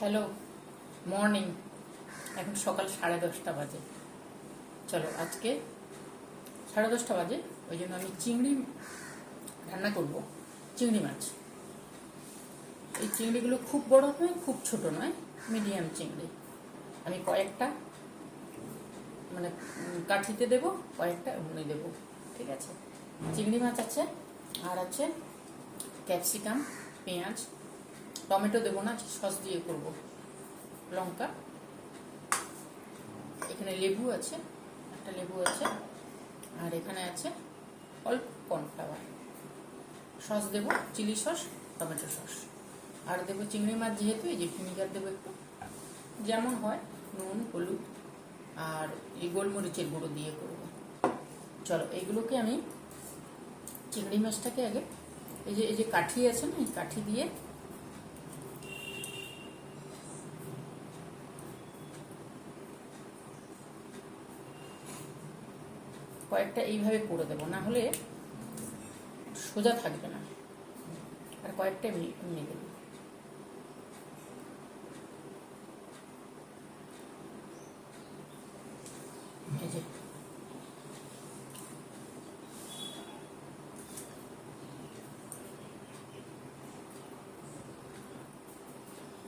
Hello, morning. এখন সকাল সাড়ে দশটা বাজে। চলো, আজকে সাড়ে দশটা বাজে, ওই জন্য আমি চিংড়ি রান্না করব। চিংড়ি মাছ। এই চিংড়িগুলো খুব বড় নয়, খুব ছোট নয়, মিডিয়াম চিংড়ি। আমি কয়েকটা মানে কাঠিতে দেব, কয়েকটা এমনি দেব, ঠিক আছে? চিংড়ি মাছ আছে, আর আছে ক্যাপসিকাম, পেঁয়াজ টমেটো দেবো না, সস দিয়ে করব। লঙ্কা। এখানে লেবু আছে, একটা লেবু আছে, আর এখানে আছে অল্প কর্নফ্লাওয়ার। সস দেবো, চিলি সস, টমেটো সস। আর দেবো চিংড়ি মাছ যেহেতু, এই যে ভিনিগার দেবো একটু। যেমন হয়, নুন, হলুদ, আর এই গোলমরিচের গুঁড়ো দিয়ে করব। চলো, এইগুলোকে আমি চিংড়ি মাছটাকে আগে, এই যে এই যে কাঠি আছে না, এই কাঠি দিয়ে কয়েকটা এইভাবে করে দেবো, না হলে সোজা থাকবে না। আর কয়েকটা এমনি দেবো।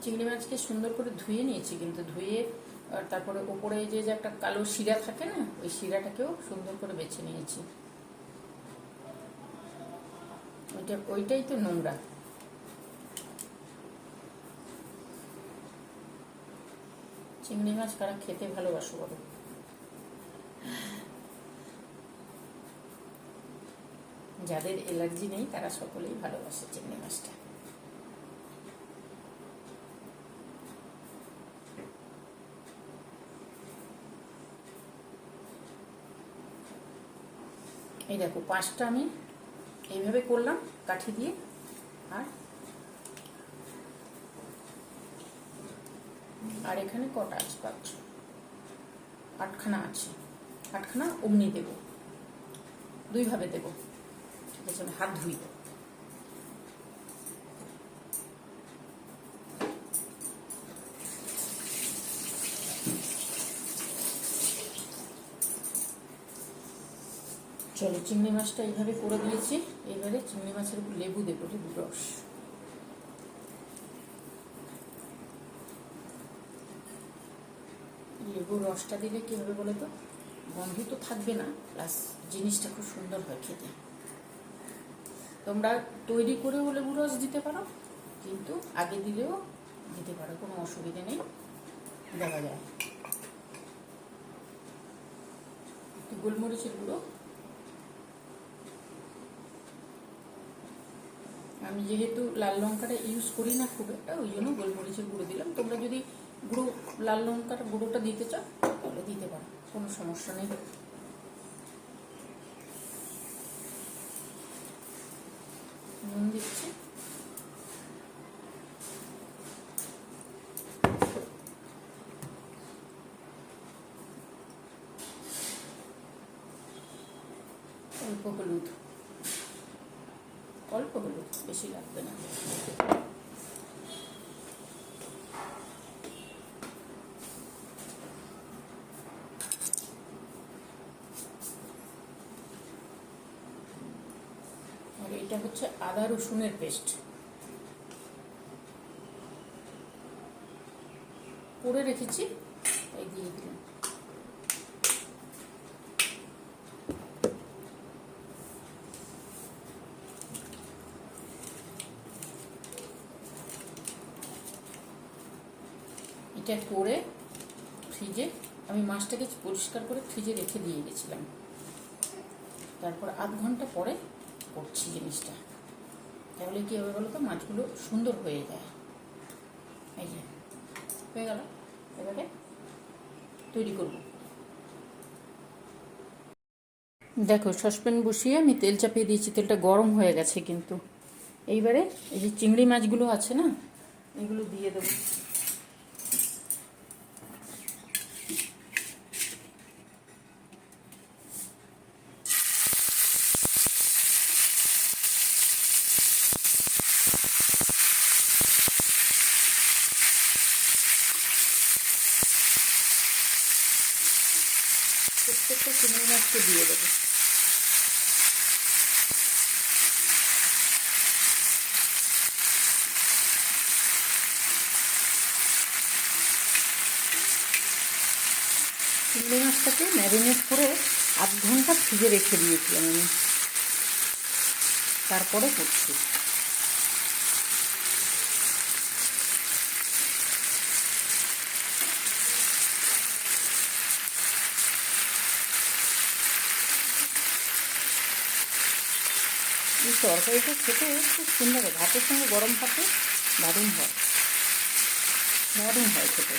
চিংড়ি মাছকে সুন্দর করে ধুয়ে নিয়েছি, কিন্তু ধুয়ে আর তারপরে ওপরে যে যে একটা কালো শিরা থাকে না, ওই শিরাটাকেও সুন্দর করে বেছে নিয়েছি। ওইটা, ওইটাই তো নোংরা। চিংড়ি মাছ কারা খেতে ভালোবাসো বলো? যাদের অ্যালার্জি নেই, তারা সকলেই ভালোবাসে চিংড়ি মাছটা। এই দেখো, পাঁচটা আমি এইভাবে করলাম, কাঠি দিয়ে, আর আর এখানে কটা আছে? পাচ্ছ আটখানা আছে। আটখানা অমনি দেব। দুইভাবে দেব। ঠিক আছে হাত ধুই। চলো চিংড়ি মাছটা এইভাবে করে দিয়েছি। এবারে চিংড়ি মাছের উপর লেবু দেবো লেবু রস। লেবুর রসটা দিলে কি হবে বলো তো গন্ধ তো থাকবে না, প্লাস জিনিসটা খুব সুন্দর হয় খেতে। তোমরা তৈরি করেও লেবু রস দিতে পারো, কিন্তু আগে দিলেও দিতে পারো, কোনো অসুবিধা নেই দেখা যায়। গোলমরিচের গুঁড়ো আমি যেহেতু লাল লঙ্কাটা ইউজ করি না খুব একটা, ওই জন্য গোলমরিচের গুঁড়ো দিলাম। তোমরা যদি গুঁড়ো, লাল লঙ্কার গুঁড়োটা দিতে চাও, তাহলে দিতে পারো, কোনো সমস্যা নেই। নুন দিচ্ছি। অল্প হলুদ। অল্প হলুদ। বেশি লাগবে না। আর এটা হচ্ছে আদা রসুনের পেস্ট। করে রেখেছি তাই দিয়ে দিলাম। এটা করে ফ্রিজে আমি মাছটাকে পরিষ্কার করে ফ্রিজে রেখে দিয়ে গেছিলাম। তারপর আধ ঘণ্টা পরে করছি জিনিসটা। তাহলে কী হবে বলো তো মাছগুলো সুন্দর হয়ে যায়। এই যে, হয়ে গেল। এবারে তৈরি করব। দেখো, সসপ্যান বসিয়ে আমি তেল চাপিয়ে দিয়েছি। তেলটা গরম হয়ে গেছে কিন্তু। এইবারে এই যে চিংড়ি মাছগুলো আছে না, এগুলো দিয়ে দেবো। প্রত্যেকটা চিংড়ি মাছকে দিয়ে দেবো। চিংড়ি মাছটাকে ম্যারিনেট করে আধ ঘণ্টা ফ্রিজে রেখে দিয়েছিলাম আমি। তারপরে করছি। তরকারিটা খেতে খুব সুন্দর ভাতের সঙ্গে গরম ভাতে দারুণ হয়। দারুণ হয় খেতে।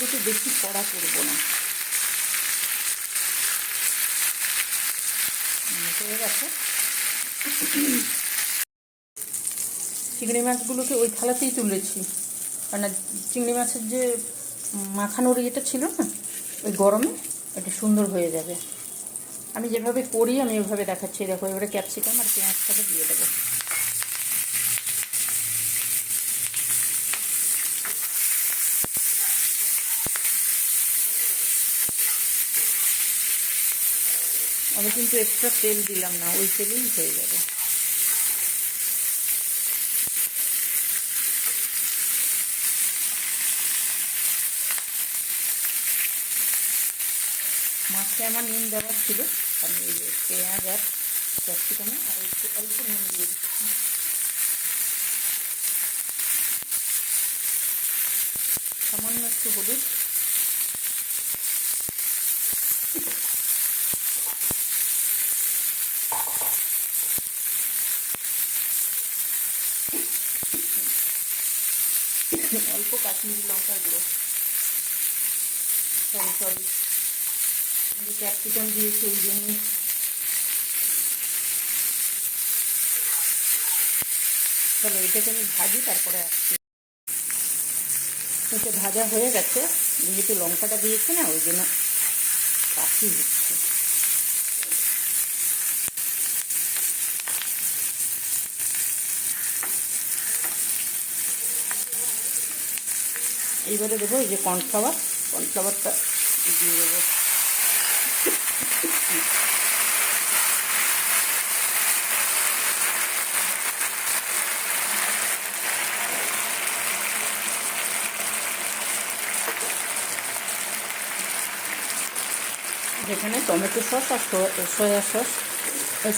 মাছগুলোকে বেশি কড়া করব না। হয়ে গেছে। চিংড়ি মাছগুলোকে ওই থালাতেই তুলেছি। কারণ চিংড়ি মাছের যে মাখানোর ইয়েটা ছিল না, ওই গরমে এটা সুন্দর হয়ে যাবে। আমি যেভাবে করি, আমি এভাবে দেখাচ্ছি। দেখো, এবারে ক্যাপসিকাম আর পেঁয়াজটাকে দিয়ে দেবো। আমি কিন্তু এক্সট্রা তেল দিলাম না, ওই তেলেই হয়ে যাবে। মাছে আমার নুন দেওয়ার ছিল, আমি পেঁয়াজ আর ক্যাপসিকামে আর একটু অল্প নুন দিয়ে দিচ্ছি। সামান্য একটু হলুদ। অল্প কাশ্মীরি লঙ্কার গুঁড়ো। সরি সরি আমি ক্যাপসিকাম দিয়েছি ওই জন্য। চলো, এটাকে আমি ভাজি, তারপরে আসছি। ভাজা হয়ে গেছে, যেহেতু লঙ্কাটা দিয়েছি না, ওই জন্য কাশি হচ্ছে। এইবারে দেবো এই যে কর্নফ্লাওয়ার, কর্নফ্লাওয়ারটা দিয়ে দেবো। যেখানে টমেটো সস আর সয়া সস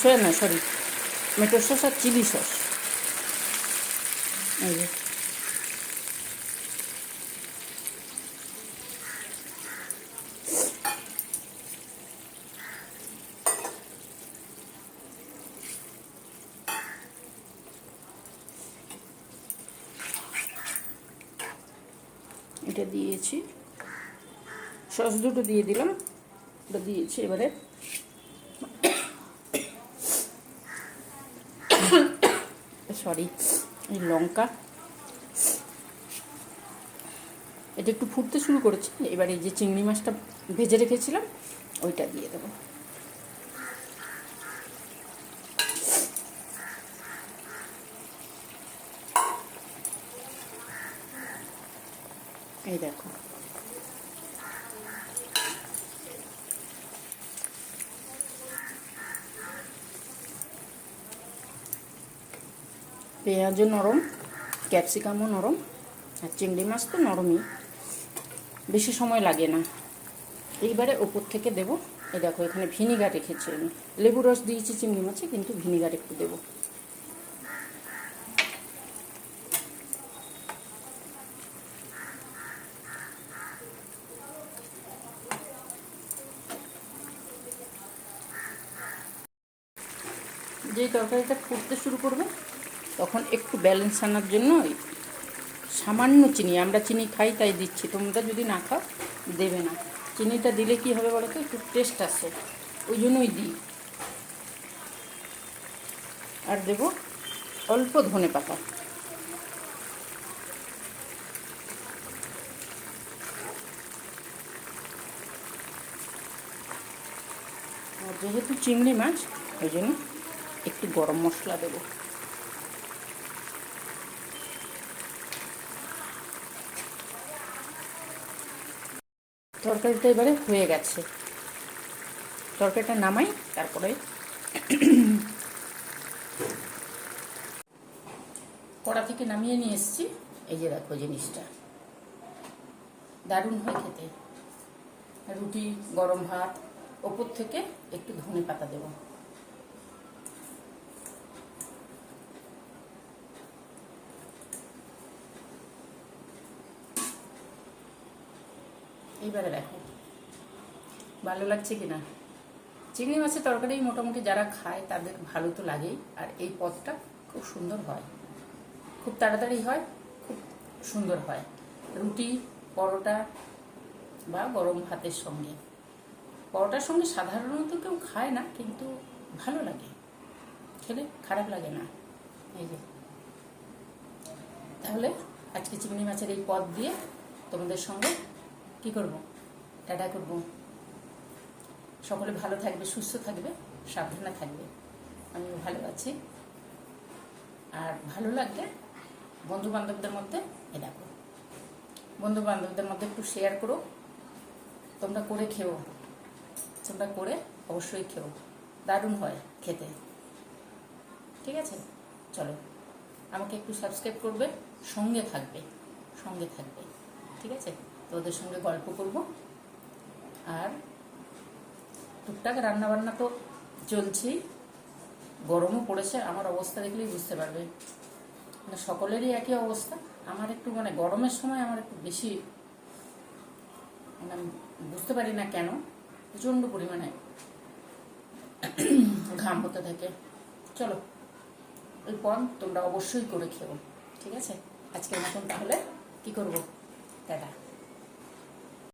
সয়া না, সরি, টমেটো সস আর চিলি সস। এই এটা দিয়েছি। সস দুটো দিয়ে দিলাম। ওটা দিয়েছি এবারে। সরি, এই লঙ্কা। এটা একটু ফুটতে শুরু করেছে। এবার যে চিংড়ি মাছটা ভেজে রেখেছিলাম, ওইটা দিয়ে দেবো। এই দেখো। পেঁয়াজও নরম, ক্যাপসিকামও নরম, আর চিংড়ি মাছ তো নরমই। বেশি সময় লাগে না। এইবারে ওপর থেকে দেব। এই দেখো, এখানে ভিনিগার রেখেছি আমি। লেবু রস দিয়েছি চিংড়ি মাছে, কিন্তু ভিনিগার একটু দেবো। যেই তরকারিটা ফুটতে শুরু করবে, তখন একটু ব্যালেন্স আনার জন্য সামান্য চিনি, আমরা চিনি খাই তাই দিচ্ছি, তোমরা যদি না খাও দেবে না। চিনিটা দিলে কি হবে বলো তো একটু টেস্ট আসে, ওই জন্যই দিই। আর দেবো অল্প ধনে পাতা। আর যেহেতু চিংড়ি মাছ, ওই জন্য একটু গরম মশলা দেবো। তরকারিটা এবারে হয়ে গেছে। তরকারিটা নামাই, তারপরে কড়া থেকে নামিয়ে নিয়ে এসেছি। এই যে দেখো জিনিসটা। দারুণ হয় খেতে। রুটি, গরম ভাত, ওপর থেকে একটু ধনে পাতা দেবো। এইবারে দেখো। ভালো লাগছে কি না চিংড়ি মাছের তরকারি মোটামুটি যারা খায়, তাদের ভালো তো লাগেই। আর এই পদটা খুব সুন্দর হয়। খুব তাড়াতাড়ি হয়, খুব সুন্দর হয়। রুটি, পরোটা বা গরম ভাতের সঙ্গে। পরোটার সঙ্গে সাধারণত কেউ খায় না, কিন্তু ভালো লাগে। খেলে খারাপ লাগে না। এই যে। তাহলে আজকে চিংড়ি মাছের এই পদ দিয়ে তোমাদের সঙ্গে কি করব? টাটা করব। সকলে ভালো থাকবে, সুস্থ থাকবে, সাবধানে থাকবে। আমিও ভালো আছি। আর ভালো লাগলে বন্ধু বান্ধবদের মধ্যে এ দেখো বন্ধু বান্ধবদের মধ্যে একটু শেয়ার করো। তোমরা করে খেও। তোমরা করে অবশ্যই খেও। দারুণ হয় খেতে। ঠিক আছে? চলো। আমাকে একটু সাবস্ক্রাইব করবে, সঙ্গে থাকবে সঙ্গে থাকবে। ঠিক আছে? তো ওদের সঙ্গে গল্প করব। আর টুকটাক রান্নাবান্না তো চলছেই। গরমও পড়েছে, আমার অবস্থা দেখলেই বুঝতে পারবে। মানে সকলেরই একই অবস্থা। আমার একটু মানে গরমের সময় আমার একটু বেশি মানে বুঝতে পারি না কেন, প্রচণ্ড পরিমাণে ঘাম হতে থাকে। চলো ওই পণ তোমরা অবশ্যই করে খেও, ঠিক আছে? আজকের মতন তাহলে কি করব? টাটা।